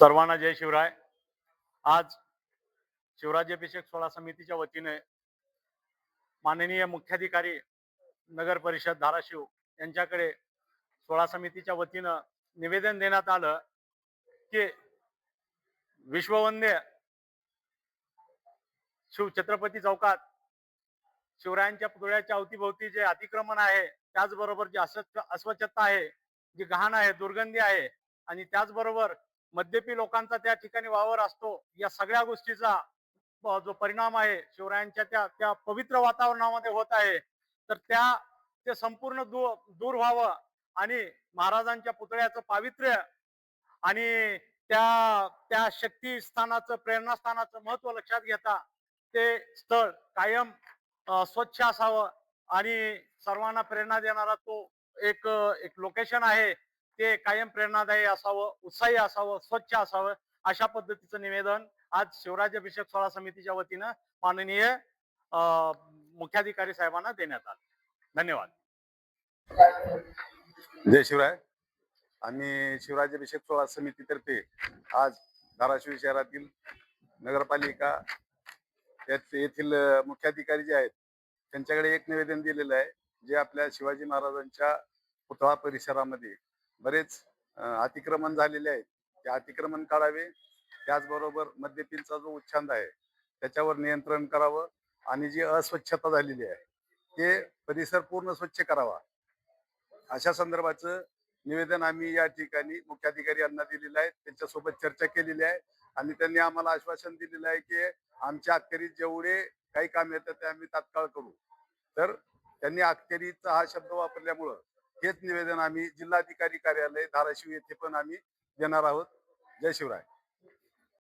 सर्वांना जय शिवराय. आज शिवराज्याभिषेक सोहळा समितीच्या वतीने माननीय मुख्याधिकारी नगर परिषद धाराशिव यांच्याकडे सोळा समितीच्या वतीनं निवेदन देण्यात आलं की विश्ववंद्य शिव छत्रपती चौकात शिवरायांच्या पुतळ्याच्या अवतीभोवती जे अतिक्रमण आहे त्याचबरोबर जी अस्वच्छ अस्वच्छता आहे जी घाण आहे दुर्गंधी आहे आणि त्याचबरोबर मद्यपी लोकांचा त्या ठिकाणी वावर असतो या सगळ्या गोष्टीचा जो परिणाम आहे शिवरायांच्या त्या त्या पवित्र वातावरणामध्ये होत आहे. तर त्या ते संपूर्ण दूर दूर व्हावं आणि महाराजांच्या पुतळ्याचं पावित्र्य आणि त्या त्या शक्ती स्थानाचं प्रेरणास्थानाचं महत्त्व लक्षात घेता ते स्थळ कायम स्वच्छ असावं आणि सर्वांना प्रेरणा देणारा तो एक एक लोकेशन आहे. ते कायम प्रेरणादायी असावं उत्साही असावं स्वच्छ असावं अशा पद्धतीचं निवेदन आज शिवराज्याभिषेक सोहळा समितीच्या वतीनं माननीय मुख्याधिकारी साहेबांना देण्यात आलं. धन्यवाद. जय शिवराय. आम्ही शिवराज्याभिषेक सोहळा समितीतर्फे आज धाराशिव शहरातील नगरपालिका येथील मुख्याधिकारी जे आहेत त्यांच्याकडे एक निवेदन दिलेलं आहे जे आपल्या शिवाजी महाराजांच्या पुतळा परिसरामध्ये बरेच अतिक्रमण झालेले आहेत. ते अतिक्रमण काढावे त्याचबरोबर मद्यपींचा जो उच्छांद आहे त्याच्यावर नियंत्रण करावं आणि जी अस्वच्छता झालेली आहे ते परिसर पूर्ण स्वच्छ करावा. अशा संदर्भाचं निवेदन आम्ही या ठिकाणी मुख्याधिकारी यांना दिलेलं आहे. त्यांच्यासोबत चर्चा केलेली आहे आणि त्यांनी आम्हाला आश्वासन दिलेलं आहे की आमच्या अखेरीत जेवढे काही काम येतं ते आम्ही तात्काळ करू. तर त्यांनी अखेरीचा हा शब्द वापरल्यामुळं हेच निवेदन आम्ही जिल्हाधिकारी कार्यालय धाराशिव येथे पण आम्ही देणार आहोत. जय शिवराय.